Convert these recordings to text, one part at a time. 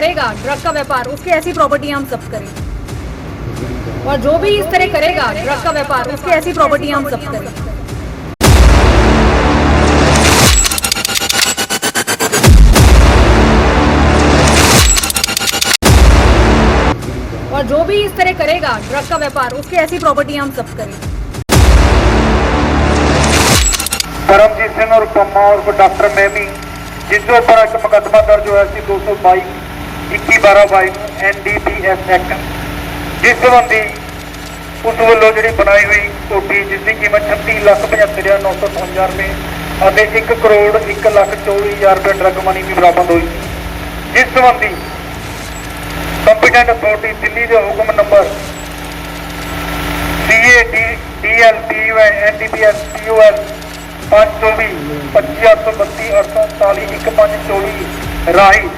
करेगा ड्रग का व्यापार, उसकी ऐसी प्रॉपर्टी हम जब्त करेंगे और जो भी इस तरह करेगा ड्रग का व्यापार, उसकी ऐसी प्रॉपर्टी हम जब्त करेंगे और जो भी इस तरह करेगा ड्रग का व्यापार, उसकी ऐसी प्रॉपर्टी हम जब्त करेंगे परमजीत सिंह और पम्मा और डॉक्टर मैमी जिनके ऊपर एक मुकदमा दर्ज हुआ दो सौ बाईस 22 ਐਨਡੀਪੀਐਸ ਐਕਟ ਜਿਸ ਸੰਬੰਧੀ ਉਸ ਵੱਲੋਂ ਜਿਹੜੀ ਬਣਾਈ ਹੋਈ ਕੋਠੀ ਜਿਸ ਦੀ ਕੀਮਤ 36 ਲੱਖ 75955 ਰੁਪਏ ਅਤੇ 1 ਕਰੋੜ 1 ਲੱਖ 24000 ਰੁਪਏ ਡਰਗ ਮਨੀ ਵੀ ਬਰਾਮਦ ਹੋਈ। ਜਿਸ ਸੰਬੰਧੀ ਕੰਪੀਟੈਂਟ ਅਥਾਰਟੀ ਦਿੱਲੀ ਦੇ ਹੁਕਮ number CAD DLPUI NDPS PUL 524 25832 839 1524 ਰਾਹੀਂ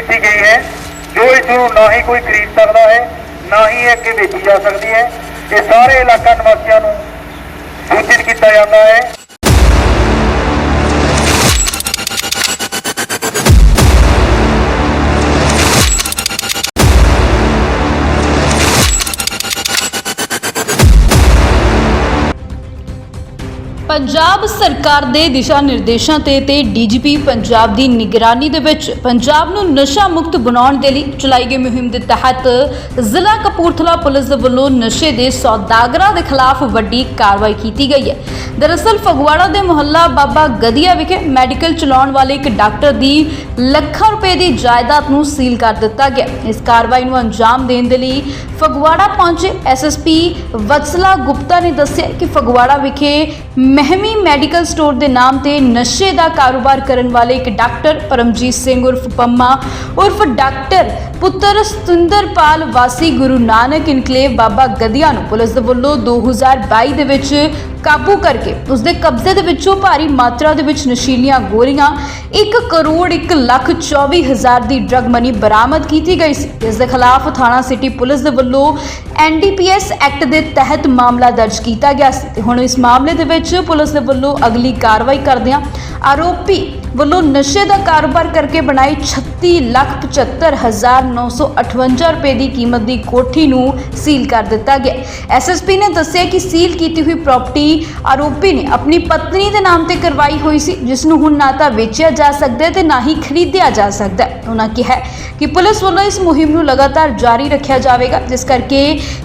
ਕੀਤੀ ਗਈ ਹੈ। ਜੋ ਇਸ ਨੂੰ ਨਾ ਹੀ ਕੋਈ ਖਰੀਦ ਸਕਦਾ ਹੈ, ਨਾ ਹੀ ਇਹ ਅੱਗੇ ਵੇਚੀ ਜਾ ਸਕਦੀ ਹੈ। ਇਹ ਸਾਰੇ ਇਲਾਕਾ ਨਿਵਾਸੀਆਂ ਨੂੰ ਸੂਚਿਤ ਕੀਤਾ ਜਾਂਦਾ ਹੈ। ਪੰਜਾਬ ਸਰਕਾਰ ਦੇ ਦਿਸ਼ਾ ਨਿਰਦੇਸ਼ਾਂ ਤੇ ਤੇ ਡੀਜੀਪੀ ਪੰਜਾਬ ਦੀ ਨਿਗਰਾਨੀ ਦੇ ਵਿੱਚ ਪੰਜਾਬ ਨੂੰ ਨਸ਼ਾ ਮੁਕਤ ਬਣਾਉਣ ਦੇ ਲਈ ਚਲਾਈ ਗਈ ਮੁਹਿੰਮ ਦੇ ਤਹਿਤ ਜ਼ਿਲ੍ਹਾ ਕਪੂਰਥਲਾ ਪੁਲਿਸ ਦੇ ਵੱਲੋਂ ਨਸ਼ੇ ਦੇ ਸੌਦਾਗਰਾਂ ਦੇ ਖਿਲਾਫ ਵੱਡੀ ਕਾਰਵਾਈ ਕੀਤੀ ਗਈ ਹੈ। ਦਰਅਸਲ ਫਗਵਾੜਾ ਦੇ ਮੁਹੱਲਾ ਬਾਬਾ ਗਦੀਆ ਵਿਖੇ ਮੈਡੀਕਲ ਚਲਾਉਣ ਵਾਲੇ ਇੱਕ ਡਾਕਟਰ ਦੀ ਲੱਖਾਂ ਰੁਪਏ ਦੀ ਜਾਇਦਾਦ ਨੂੰ ਸੀਲ ਕਰ ਦਿੱਤਾ ਗਿਆ। ਇਸ ਕਾਰਵਾਈ ਨੂੰ ਅੰਜਾਮ ਦੇਣ ਦੇ ਲਈ ਫਗਵਾੜਾ ਪਹੁੰਚੇ ਐਸਐਸਪੀ ਵਤਸਲਾ ਗੁਪਤਾ ਨੇ ਦੱਸਿਆ ਕਿ ਫਗਵਾੜਾ ਵਿਖੇ ਮਹਿਮੀ ਮੈਡੀਕਲ ਸਟੋਰ ਦੇ ਨਾਮ ਤੇ ਨਸ਼ੇ ਦਾ ਕਾਰੋਬਾਰ ਕਰਨ ਵਾਲੇ ਇੱਕ ਡਾਕਟਰ ਪਰਮਜੀਤ ਸਿੰਘ ਉਰਫ ਪੰਮਾ ਉਰਫ ਡਾਕਟਰ ਪੁੱਤਰ ਸਤਿੰਦਰਪਾਲ ਵਾਸੀ ਗੁਰੂ ਨਾਨਕ ਇਨਕਲੇਵ ਬਾਬਾ ਗਦੀਆ ਨੂੰ ਪੁਲਿਸ ਦੇ ਵੱਲੋਂ 2022 ਦੇ ਵਿੱਚ ਕਾਬੂ ਕਰਕੇ ਉਸ ਦੇ ਕਬਜ਼ੇ ਦੇ ਵਿੱਚੋਂ ਭਾਰੀ ਮਾਤਰਾ ਦੇ ਵਿੱਚ ਨਸ਼ੀਲੀਆਂ ਗੋਲੀਆਂ 1 ਕਰੋੜ 1 ਲੱਖ 24 ਹਜ਼ਾਰ ਦੀ ਡਰਗ ਮਨੀ ਬਰਾਮਦ ਕੀਤੀ ਗਈ ਸੀ। ਇਸ ਦੇ ਖਿਲਾਫ ਥਾਣਾ ਸਿਟੀ ਪੁਲਿਸ ਦੇ ਵੱਲੋਂ ਐਨਡੀਪੀਐਸ ਐਕਟ ਦੇ ਤਹਿਤ ਮਾਮਲਾ ਦਰਜ ਕੀਤਾ ਗਿਆ ਸੀ ਤੇ ਹੁਣ ਇਸ ਮਾਮਲੇ ਦੇ ਵਿੱਚ ਪੁਲਿਸ ਦੇ ਵੱਲੋਂ ਅਗਲੀ ਕਾਰਵਾਈ ਕਰਦਿਆਂ ਆਰੋਪੀ ਵੱਲੋਂ ਨਸ਼ੇ ਦਾ ਕਾਰੋਬਾਰ ਕਰਕੇ ਬਣਾਈ 36 ਲੱਖ 75 ਹਜ਼ਾਰ 958 ਰੁਪਏ ਦੀ ਕੀਮਤ ਦੀ ਕੋਠੀ ਨੂੰ ਸੀਲ ਕਰ ਦਿੱਤਾ ਗਿਆ। ਐਸਐਸਪੀ ਨੇ ਦੱਸਿਆ ਕਿ ਸੀਲ ਕੀਤੀ ਹੋਈ ਪ੍ਰਾਪਰਟੀ ਆਰੋਪੀ ਨੇ ਆਪਣੀ ਪਤਨੀ ਦੇ ਨਾਮ ਤੇ ਕਰਵਾਈ ਹੋਈ ਸੀ, ਜਿਸ ਨੂੰ ਹੁਣ ਨਾ ਤਾਂ ਵੇਚਿਆ ਜਾ ਸਕਦਾ ਹੈ ਤੇ ਨਾ ਹੀ ਖਰੀਦਿਆ ਜਾ ਸਕਦਾ ਹੈ। ਉਹਨਾਂ ਕਿਹਾ ਕਿ ਪੁਲਿਸ ਵੱਲੋਂ ਇਸ ਮੁਹਿੰਮ ਨੂੰ ਲਗਾਤਾਰ ਜਾਰੀ ਰੱਖਿਆ ਜਾਵੇਗਾ, ਜਿਸ ਕਰਕੇ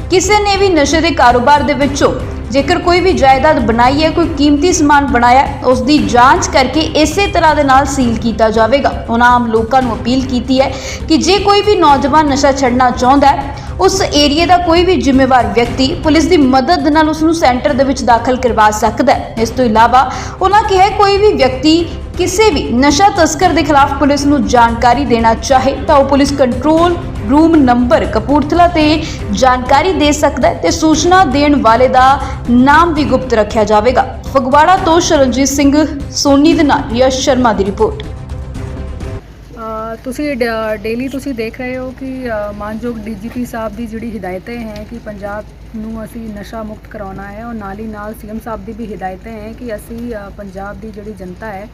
ਕਿਸੇ ਨੇ ਵੀ ਨਸ਼ੇ ਦੇ ਕਾਰੋਬਾਰ ਦੇ ਵਿੱਚੋਂ ਜੇਕਰ ਕੋਈ ਵੀ ਜਾਇਦਾਦ ਬਣਾਈ ਹੈ, ਕੋਈ ਕੀਮਤੀ ਸਮਾਨ ਬਣਾਇਆ ਉਸ ਦੀ ਜਾਂਚ ਕਰਕੇ ਇਸੇ ਤਰ੍ਹਾਂ ਦੇ ਨਾਲ ਸੀਲ ਕੀਤਾ ਜਾਵੇਗਾ। ਉਹਨਾਂ ਆਮ ਲੋਕਾਂ ਨੂੰ ਅਪੀਲ ਕੀਤੀ ਹੈ ਕਿ ਜੇ ਕੋਈ ਵੀ ਨੌਜਵਾਨ ਨਸ਼ਾ ਛੱਡਣਾ ਚਾਹੁੰਦਾ ਹੈ, ਉਸ ਏਰੀਏ ਦਾ ਕੋਈ ਵੀ ਜ਼ਿੰਮੇਵਾਰ ਵਿਅਕਤੀ ਪੁਲਿਸ ਦੀ ਮਦਦ ਨਾਲ ਉਸ ਨੂੰ ਸੈਂਟਰ ਦੇ ਵਿੱਚ ਦਾਖਲ ਕਰਵਾ ਸਕਦਾ ਹੈ। ਇਸ ਤੋਂ ਇਲਾਵਾ, ਉਹਨਾਂ ਕਿਹਾ ਕੋਈ ਵੀ ਵਿਅਕਤੀ ਕਿਸੇ ਵੀ ਨਸ਼ਾ ਤਸਕਰ ਦੇ ਖਿਲਾਫ ਪੁਲਿਸ ਨੂੰ ਜਾਣਕਾਰੀ ਦੇਣਾ ਚਾਹੇ ਤਾਂ ਉਹ police control room number Kapurthala ਤੇ ਜਾਣਕਾਰੀ ਦੇ ਸਕਦਾ ਹੈ ਤੇ ਸੂਚਨਾ ਦੇਣ ਵਾਲੇ ਦਾ ਨਾਮ ਵੀ ਗੁਪਤ ਰੱਖਿਆ ਜਾਵੇਗਾ। ਫਗਵਾੜਾ ਤੋਂ ਸ਼ਰਨਜੀਤ ਸਿੰਘ ਸੋਨੀ ਦੇ ਨਾਲ ਯਸ਼ ਸ਼ਰਮਾ ਦੀ ਰਿਪੋਰਟ। ਅ, ਤੁਸੀਂ ਡੇਲੀ ਤੁਸੀਂ ਦੇਖ ਰਹੇ ਹੋ ਕਿ ਅ, ਮਾਨਯੋਗ ਡੀਜੀਪੀ ਸਾਹਿਬ ਦੀ ਜਿਹੜੀ ਹਦਾਇਤਾਂ ਹੈ ਕਿ ਪੰਜਾਬ ਨੂੰ ਅਸੀਂ ਨਸ਼ਾ ਮੁਕਤ ਕਰਾਉਣਾ ਹੈ ਔਰ ਨਾਲ ਹੀ ਨਾਲ ਸੀਐਮ ਸਾਹਿਬ ਦੀ ਵੀ ਹਿਦਾਇਤਾਂ ਹੈ ਕਿ ਅਸੀਂ ਅ, ਪੰਜਾਬ ਦੀ ਜਿਹੜੀ ਜਨਤਾ ਹੈ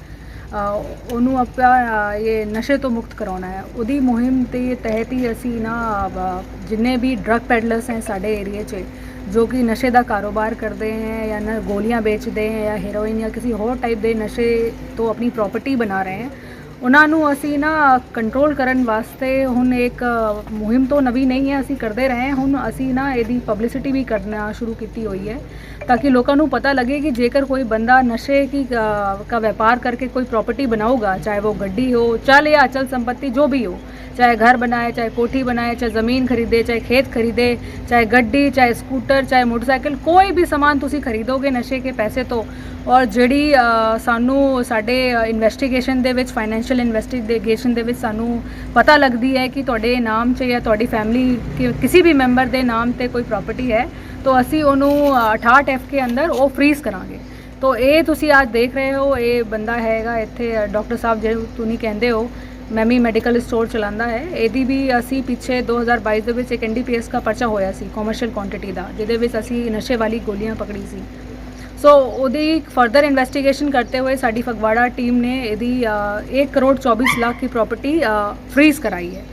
ਉਹਨੂੰ ਆਪਾਂ ਇਹ ਨਸ਼ੇ ਤੋਂ ਮੁਕਤ ਕਰਾਉਣਾ ਹੈ। ਉਹਦੀ ਮੁਹਿੰਮ ਦੇ ਤਹਿਤ ਹੀ ਅਸੀਂ ਨਾ ਜਿੰਨੇ ਵੀ ਡਰਗ ਪੈਡਲਰਸ ਹੈ ਸਾਡੇ ਏਰੀਏ 'ਚ, ਜੋ ਕਿ ਨਸ਼ੇ ਦਾ ਕਾਰੋਬਾਰ ਕਰਦੇ ਹੈ ਜਾਂ ਨਾ ਗੋਲੀਆਂ ਵੇਚਦੇ ਹੈ ਜਾਂ ਹੈਰੋਇਨ ਜਾਂ ਕਿਸੇ ਹੋਰ ਟਾਈਪ ਦੇ ਨਸ਼ੇ ਤੋਂ ਆਪਣੀ ਪ੍ਰਾਪਰਟੀ ਬਣਾ ਰਹੇ ਹੈ ਉਹਨਾਂ ਨੂੰ ਅਸੀਂ ਨਾ ਕੰਟਰੋਲ ਕਰਨ ਵਾਸਤੇ ਹੁਣ ਇੱਕ ਮੁਹਿੰਮ ਤੋਂ ਨਵੀਂ ਨਹੀਂ ਹੈ, ਅਸੀਂ ਕਰਦੇ ਰਹੇ ਹੁਣ ਅਸੀਂ ਨਾ ਇਹਦੀ ਪਬਲਿਸਿਟੀ ਵੀ ਕਰਨਾ ਸ਼ੁਰੂ ਕੀਤੀ ਹੋਈ ਹੈ, ਤਾਂ ਕਿ ਲੋਕਾਂ ਨੂੰ ਪਤਾ ਲੱਗੇ ਕਿ ਜੇਕਰ ਕੋਈ ਬੰਦਾ ਨਸ਼ੇ ਕੀ ਦਾ ਵਪਾਰ ਕਰਕੇ ਕੋਈ ਪ੍ਰਾਪਰਟੀ ਬਣਾਊਗਾ, ਚਾਹੇ ਉਹ ਗੱਡੀ ਹੋ ਚਲ ਜਾਂ ਅਚਲ ਸੰਪਤੀ ਜੋ ਵੀ ਹੋ चाहे घर बनाए चाहे कोठी बनाए चाहे ज़मीन खरीदे चाहे खेत खरीदे चाहे गड्डी चाहे स्कूटर चाहे मोटरसाइकिल ਕੋਈ ਵੀ ਸਮਾਨ ਤੁਸੀਂ ਖਰੀਦੋਗੇ ਨਸ਼ੇ ਕੇ ਪੈਸੇ ਤੋਂ ਔਰ ਜਿਹੜੀ ਅ, ਸਾਨੂੰ ਸਾਡੇ ਇਨਵੈਸਟੀਗੇਸ਼ਨ ਦੇ ਵਿੱਚ ਫਾਈਨੈਂਸ਼ੀਅਲ ਇਨਵੈਸਟੀਗੇਸ਼ਨ ਦੇ ਵਿੱਚ ਸਾਨੂੰ ਪਤਾ ਲੱਗਦੀ ਹੈ ਕਿ ਤੁਹਾਡੇ ਨਾਮ 'ਚ ਜਾਂ ਤੁਹਾਡੀ ਫੈਮਿਲੀ ਕਿਸੇ ਵੀ ਮੈਂਬਰ ਦੇ ਨਾਮ ਤੇ ਕੋਈ ਪ੍ਰਾਪਰਟੀ ਹੈ ਤਾਂ ਅਸੀਂ ਉਹਨੂੰ ਅ, 68 ਐਫ ਕੇ ਅੰਦਰ ਉਹ ਫ੍ਰੀਜ਼ ਕਰਾਂਗੇ ਤੋ ਇਹ ਤੁਸੀਂ ਅੱਜ ਦੇਖ ਰਹੇ ਹੋ ਇਹ ਬੰਦਾ ਹੈਗਾ ਇੱਥੇ ਡਾਕਟਰ ਸਾਹਿਬ ਜਿਹੜੇ ਤੁਸੀਂ ਕਹਿੰਦੇ ਹੋ ਮੈਮੀ ਮੈਡੀਕਲ ਸਟੋਰ ਚਲਾਉਂਦਾ ਹੈ। ਇਹਦੀ ਵੀ ਅਸੀਂ ਪਿੱਛੇ 2022 ਦੇ ਵਿੱਚ ਇੱਕ ਐਨਡੀਪੀਐਸ ਦਾ ਪਰਚਾ ਹੋਇਆ ਸੀ ਕਮਰਸ਼ੀਅਲ ਕੁਆਂਟੀਟੀ ਦਾ, ਜਿਹਦੇ ਵਿੱਚ ਅਸੀਂ ਨਸ਼ੇ ਵਾਲੀ ਗੋਲੀਆਂ ਪਕੜੀ ਸੀ। ਸੋ ਉਹਦੀ ਫਰਦਰ ਇਨਵੈਸਟੀਗੇਸ਼ਨ ਕਰਤੇ ਹੋਏ ਸਾਡੀ ਫਗਵਾੜਾ ਟੀਮ ਨੇ ਇਹਦੀ 1 ਕਰੋੜ 24 ਲੱਖ ਦੀ ਪ੍ਰਾਪਰਟੀ ਫ੍ਰੀਜ਼ ਕਰਾਈ ਹੈ।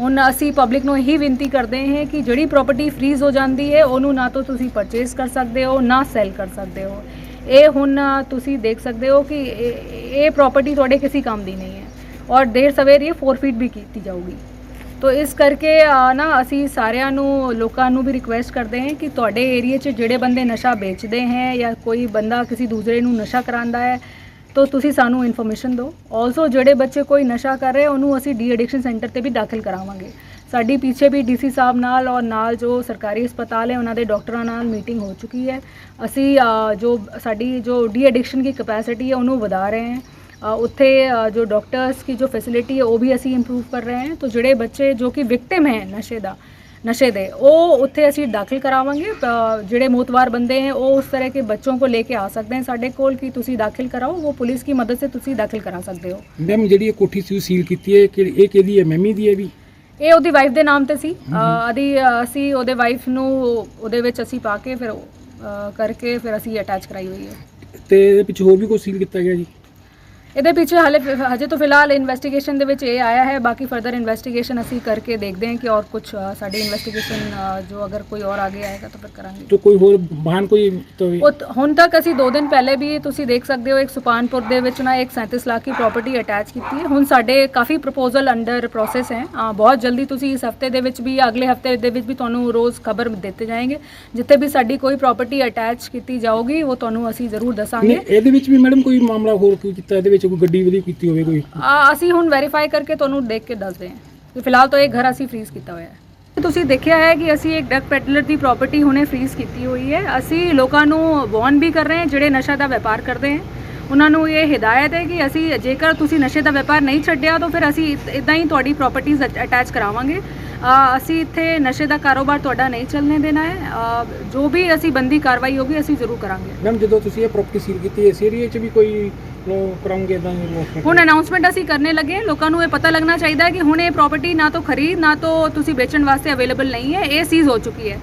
ਹੁਣ ਅਸੀਂ ਪਬਲਿਕ ਨੂੰ ਇਹੀ ਬੇਨਤੀ ਕਰਦੇ ਹਾਂ ਕਿ ਜਿਹੜੀ ਪ੍ਰਾਪਰਟੀ ਫ੍ਰੀਜ਼ ਹੋ ਜਾਂਦੀ ਹੈ, ਉਹਨੂੰ ਨਾ ਤਾਂ ਤੁਸੀਂ ਪਰਚੇਸ ਕਰ ਸਕਦੇ ਹੋ, ਨਾ ਸੈਲ ਕਰ ਸਕਦੇ ਹੋ। ਇਹ ਹੁਣ ਤੁਸੀਂ ਦੇਖ ਸਕਦੇ ਹੋ ਕਿ ਇਹ- ਇਹ ਪ੍ਰਾਪਰਟੀ ਤੁਹਾਡੇ ਕਿਸੇ ਕੰਮ ਦੀ ਨਹੀਂ ਹੈ। ਔਰ ਦੇਰ ਸਵੇਰ ਇਹ ਫੋਰਫੀਟ ਵੀ ਕੀਤੀ ਜਾਊਗੀ। ਤੋ ਇਸ ਕਰਕੇ ਨਾ ਅਸੀਂ ਸਾਰਿਆਂ ਨੂੰ, ਲੋਕਾਂ ਨੂੰ ਵੀ ਰਿਕੁਐਸਟ ਕਰਦੇ ਹਾਂ ਕਿ ਤੁਹਾਡੇ ਏਰੀਆ 'ਚ ਜਿਹੜੇ ਬੰਦੇ ਨਸ਼ਾ ਵੇਚਦੇ ਹੈ ਜਾਂ ਕੋਈ ਬੰਦਾ ਕਿਸੇ ਦੂਸਰੇ ਨੂੰ ਨਸ਼ਾ ਕਰਾਉਂਦਾ ਹੈ, ਤੋ ਤੁਸੀਂ ਸਾਨੂੰ ਇਨਫੋਰਮੇਸ਼ਨ ਦਿਓ। ਆਲਸੋ ਜਿਹੜੇ ਬੱਚੇ ਕੋਈ ਨਸ਼ਾ ਕਰ ਰਹੇ, ਉਹਨੂੰ ਅਸੀਂ ਡੀ ਐਡਿਕਸ਼ਨ ਸੈਂਟਰ ਤੇ ਵੀ ਦਾਖਲ ਕਰਾਵਾਂਗੇ। ਸਾਡੀ ਪਿੱਛੇ ਵੀ ਡੀਸੀ ਸਾਹਿਬ ਨਾਲ ਔਰ ਨਾਲ ਜੋ ਸਰਕਾਰੀ ਹਸਪਤਾਲ ਹੈ, ਉਹਨਾਂ ਦੇ ਡਾਕਟਰਾਂ ਨਾਲ ਮੀਟਿੰਗ ਹੋ ਚੁੱਕੀ ਹੈ। ਅਸੀਂ ਜੋ ਸਾਡੀ ਜੋ ਡੀ ਐਡਿਕਸ਼ਨ ਦੀ ਕਪੈਸਿਟੀ ਹੈ, ਉਹਨੂੰ ਵਧਾ ਰਹੇ ਹਾਂ। ਉੱਥੇ ਜੋ ਡਾਕਟਰਸ ਕੀ ਜੋ ਫੈਸਿਲਿਟੀ ਹੈ ਉਹ ਵੀ ਅਸੀਂ ਇੰਪਰੂਵ ਕਰ ਰਹੇ ਹਾਂ। ਤਾਂ ਜਿਹੜੇ ਬੱਚੇ ਜੋ ਕਿ ਵਿਕਟਿਮ ਹੈ ਨਸ਼ੇ ਦਾ ਨਸ਼ੇ ਦੇ ਉਹ ਉੱਥੇ ਅਸੀਂ ਦਾਖਲ ਕਰਾਵਾਂਗੇ। ਜਿਹੜੇ ਮੋਤਵਾਰ ਬੰਦੇ ਹੈ ਉਹ ਉਸ ਤਰ੍ਹਾਂ ਕੇ ਬੱਚੋਂ ਕੋ ਲੈ ਕੇ ਆ ਸਕਦੇ ਹਨ। ਸਾਡੇ ਕੋਲ ਕਿ ਤੁਸੀਂ ਦਾਖਲ ਕਰਾਓ ਉਹ ਪੁਲਿਸ ਕੀ ਮਦਦ ਸੇ ਤੁਸੀਂ ਦਾਖਲ ਕਰਾ ਸਕਦੇ ਹੋ। ਮੈਮ ਜਿਹੜੀ ਇਹ ਕੋਠੀ ਸੀ ਸੀਲ ਕੀਤੀ ਹੈ ਕਿ ਇਹ ਕਿਹਦੀ ਹੈ? ਮੈਮੀ ਦੀ ਹੈ ਵੀ? ਇਹ ਉਹਦੀ ਵਾਈਫ ਦੇ ਨਾਮ ਤੇ ਸੀ। ਆਦੀ ਅਸੀਂ ਉਹਦੇ ਵਾਈਫ ਨੂੰ ਉਹਦੇ ਵਿੱਚ ਅਸੀਂ ਪਾ ਕੇ ਫਿਰ ਕਰਕੇ ਫਿਰ ਅਸੀਂ ਅਟੈਚ ਕਰਾਈ ਹੋਈ ਹੈ। ਤੇ ਇਹਦੇ ਪਿੱਛੇ ਹੋਰ ਵੀ ਕੋਈ ਸੀਲ ਕੀਤਾ ਗਿਆ ਜੀ? ਇਹਦੇ ਪਿੱਛੇ ਹਾਲੇ ਹਜੇ ਤੋਂ ਫਿਲਹਾਲ ਇਨਵੈਸਟੀਗੇਸ਼ਨ ਦੇ ਵਿੱਚ ਇਹ ਆਇਆ ਹੈ ਬਾਕੀ ਫਰਦਰ ਇਨਵੈਸਟੀਗੇਸ਼ਨ ਅਸੀਂ ਕਰਕੇ ਦੇਖਦੇ ਹਾਂ ਕਿ ਔਰ ਕੁਝ ਸਾਡੀ ਇਨਵੈਸਟੀਗੇਸ਼ਨ ਜੋ ਅਗਰ ਕੋਈ ਔਰ ਆਗੇ ਆਏਗਾ ਤਾਂ ਫਿਰ ਕਰਾਂਗੇ। तो कोई और वाहन कोई तो ਹੁਣ ਤੱਕ ਅਸੀਂ 2 ਦਿਨ ਪਹਿਲੇ ਵੀ ਤੁਸੀਂ ਦੇਖ ਸਕਦੇ ਹੋ ਇੱਕ ਸੁਪਾਨਪੁਰ ਦੇ ਵਿੱਚ ਨਾ ਇੱਕ 37 ਲੱਖ ਦੀ ਪ੍ਰਾਪਰਟੀ ਅਟੈਚ ਕੀਤੀ ਹੈ। ਹੁਣ ਸਾਡੇ ਕਾਫੀ ਪ੍ਰਪੋਜ਼ਲ ਅੰਡਰ ਪ੍ਰੋਸੈਸ ਹੈ। ਬਹੁਤ ਜਲਦੀ ਤੁਸੀਂ ਇਸ ਹਫ਼ਤੇ ਦੇ ਵਿੱਚ ਵੀ ਅਗਲੇ ਹਫ਼ਤੇ ਦੇ ਵਿੱਚ ਵੀ ਤੁਹਾਨੂੰ ਰੋਜ਼ ਖਬਰ ਦਿੱਤੇ ਜਾਏਗੇ। ਜਿੱਥੇ ਵੀ ਸਾਡੀ ਕੋਈ ਪ੍ਰਾਪਰਟੀ ਅਟੈਚ ਕੀਤੀ ਜਾਊਗੀ ਉਹ ਤੁਹਾਨੂੰ ਅਸੀਂ ਜ਼ਰੂਰ ਦੱਸਾਂਗੇ। ਇਹਦੇ ਵਿੱਚ ਵੀ ਮੈਡਮ ਕੋਈ ਮਾਮਲਾ ਹੋਰ ਕੋਈ ਕੀਤਾ? ਇਹਦੇ ਵਿੱਚ ਕੋਈ ਗੱਡੀ ਵਧੀ ਕੀਤੀ ਹੋਵੇ ਕੋਈ? ਆ, ਅਸੀਂ ਹੁਣ ਵੈਰੀਫਾਈ ਕਰਕੇ ਤੁਹਾਨੂੰ ਦੇਖ ਕੇ ਦੱਸਦੇ ਹਾਂ। ਕਿ ਫਿਲਹਾਲ ਤਾਂ ਇਹ ਘਰ ਅਸੀਂ ਫ੍ਰੀਜ਼ ਕੀਤਾ ਹੋਇਆ ਹੈ। ਤੁਸੀਂ ਦੇਖਿਆ ਹੈ ਕਿ ਅਸੀਂ ਇੱਕ ਡਰਗ ਪੈਡਲਰ ਦੀ ਪ੍ਰਾਪਰਟੀ ਹੁਣੇ ਫ੍ਰੀਜ਼ ਕੀਤੀ ਹੋਈ ਹੈ। ਅਸੀਂ ਲੋਕਾਂ ਨੂੰ ਵਾਰਨ ਵੀ ਕਰ ਰਹੇ ਹਾਂ ਜਿਹੜੇ ਨਸ਼ਾ ਦਾ ਵਪਾਰ ਕਰਦੇ ਹੈ। ਉਹਨਾਂ ਨੂੰ ਇਹ ਹਦਾਇਤ ਹੈ ਕਿ ਅਸੀਂ ਜੇਕਰ ਤੁਸੀਂ ਨਸ਼ੇ ਦਾ ਵਪਾਰ ਨਹੀਂ ਛੱਡਿਆ ਤਾਂ ਫਿਰ ਅਸੀਂ ਇਦਾਂ ਹੀ ਤੁਹਾਡੀ ਪ੍ਰਾਪਰਟੀਆਂ ਅਟੈਚ ਕਰਾਵਾਂਗੇ। ਅਸੀਂ ਇੱਥੇ ਨਸ਼ੇ ਦਾ ਕਾਰੋਬਾਰ ਤੁਹਾਡਾ ਨਹੀਂ ਚੱਲਣੇ ਦੇਣਾ ਹੈ। ਜੋ ਵੀ ਅਸੀਂ ਬੰਦੀ ਕਾਰਵਾਈ ਹੋਗੀ ਅਸੀਂ ਜ਼ਰੂਰ ਕਰਾਂਗੇ। ਮੈਮ ਜਦੋਂ ਤੁਸੀਂ ਇਹ ਪ੍ਰਾਪਰਟੀ ਸੀਲ ਕੀਤੀ ਇਸ ਏਰੀਆ 'ਚ ਵੀ ਕੋਈ ਕਰਾਉਂਗੇ ਇਦਾਂ ਹੁਣ ਅਨਾਉਂਸਮੈਂਟ ਅਸੀਂ ਕਰਨੇ ਲੱਗੇ। ਲੋਕਾਂ ਨੂੰ ਇਹ ਪਤਾ ਲੱਗਣਾ ਚਾਹੀਦਾ ਹੈ ਕਿ ਹੁਣ ਇਹ ਪ੍ਰਾਪਰਟੀ ਨਾ ਤਾਂ ਖਰੀਦ ਨਾ ਤਾਂ ਤੁਸੀਂ ਵੇਚਣ ਵਾਸਤੇ ਅਵੇਲੇਬਲ ਨਹੀਂ ਹੈ। ਇਹ ਸੀਜ਼ ਹੋ ਚੁੱਕੀ ਹੈ।